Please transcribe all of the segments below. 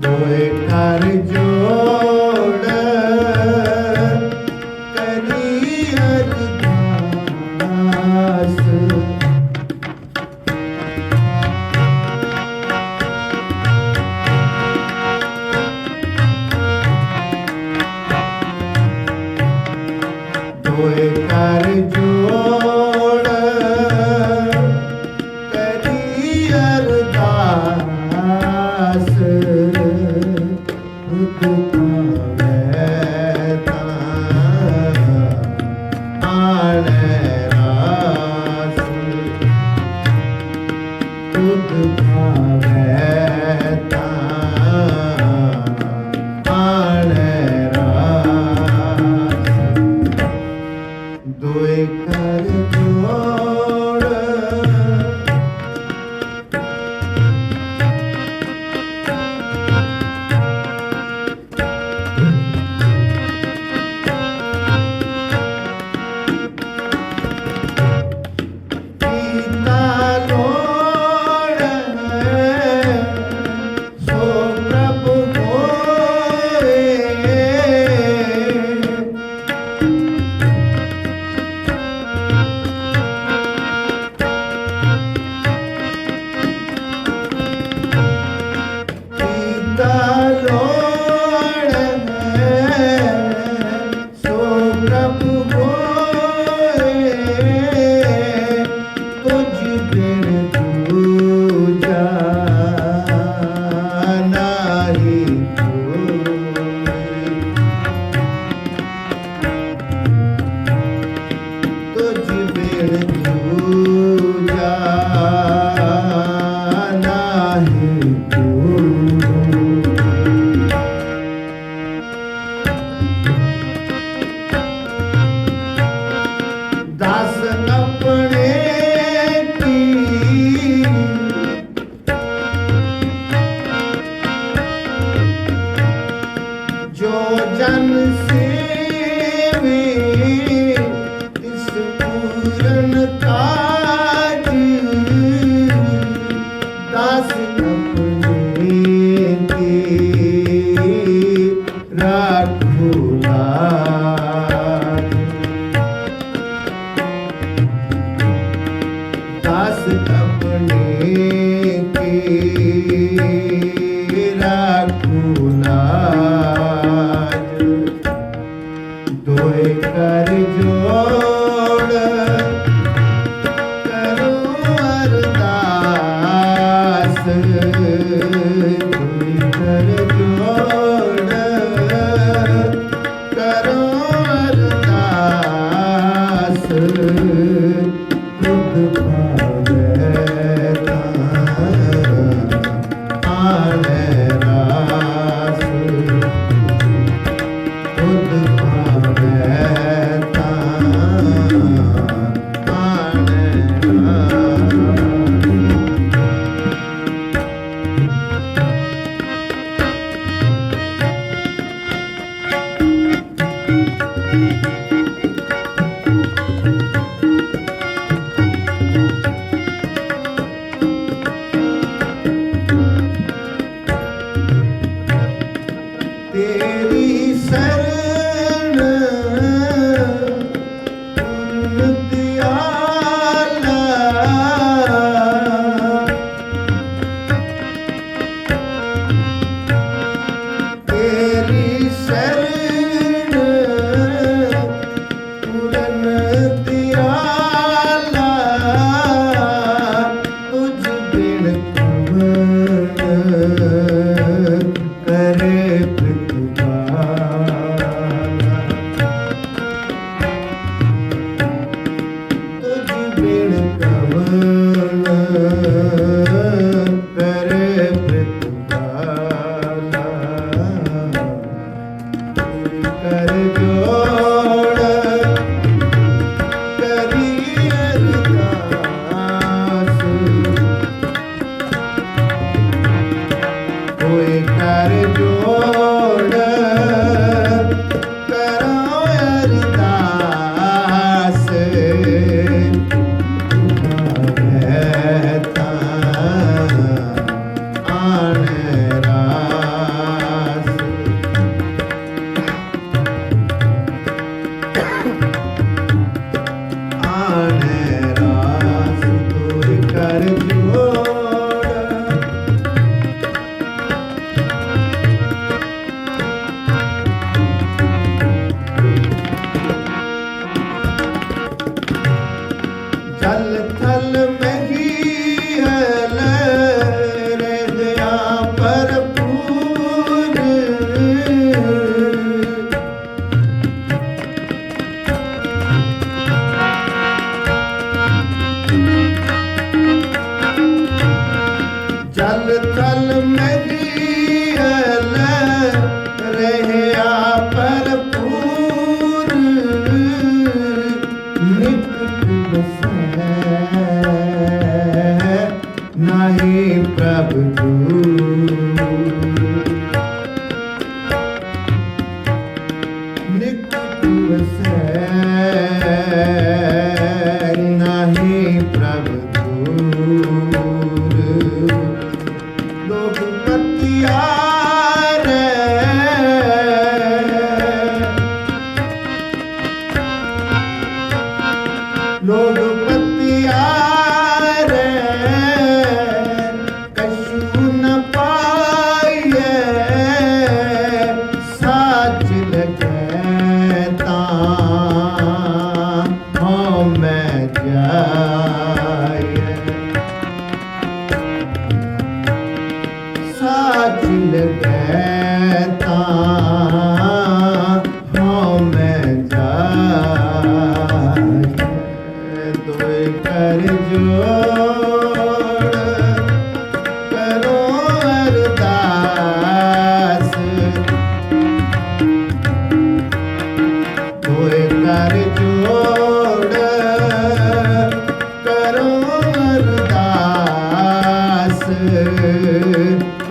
দোয়েটার জন্য 요 ਜਨ ਸੇਵੇ ਇਸ ਪੂਰਨ ਤਾਗੰ ਦਾਸ ਆਪਣੇ ਤੇ ਰਾਖੂ ਲਾਗ ਦਾਸ ਆਪਣੇ ਤੇ sincero कर जो ਇੱਕ ਤੂੰ ਵਸੈ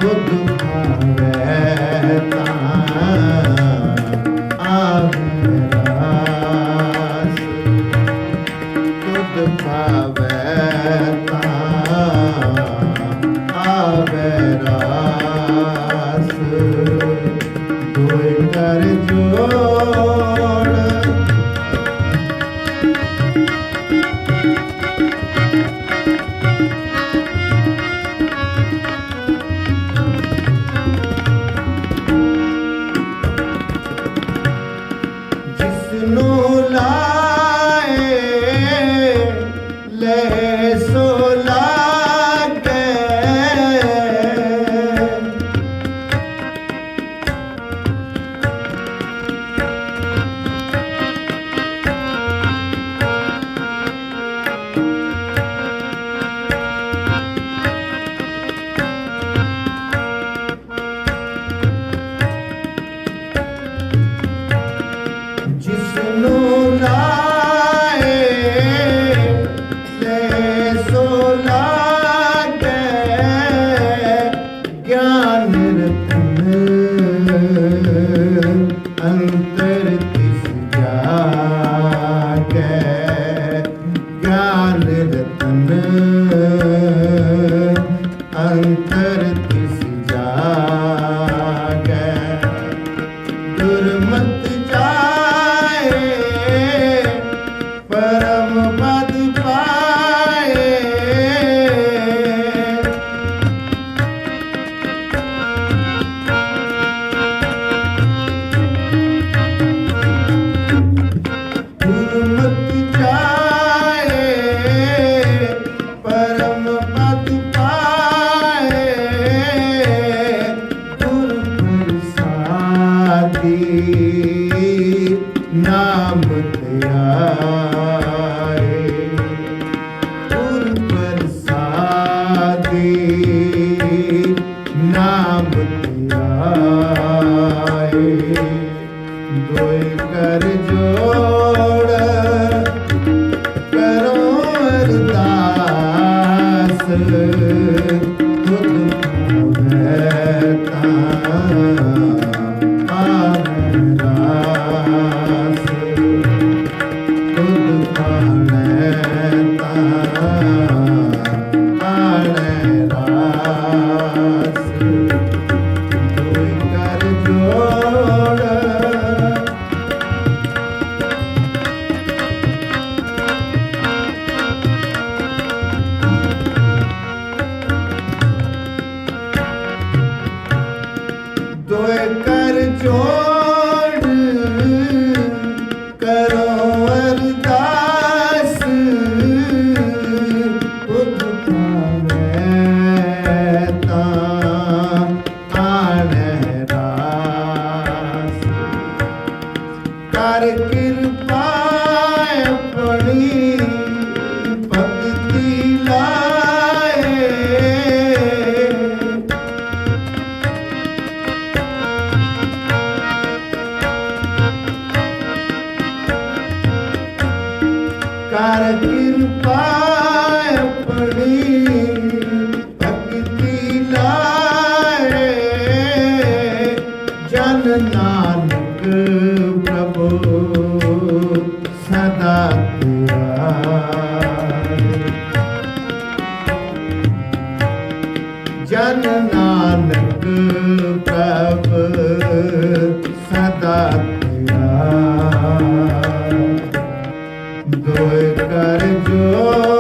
ਦੁੱਖ ਭਾਰੇ। ਨਾਮ ਧਿਆਏ ਦੋਇ ਕਰ ਜੋੜ ਕਰੋ ਅਰਦਾਸ। ਤੁਧ ਹੋਵੇ ਤਾਂ। ਆਵੇ ਰਾਸ। ਤੁਧ ਪਾਣੇ ਤਾਂ। ਆਣੇ कर चोर ਧਿਆਨ ਨਾਨਕ ਪ੍ਰਭੂ ਸਦਾ ਜਨ ਨਾਨਕ ਪ੍ਰਭ ਸਦਾ ਕਰ ਜੋ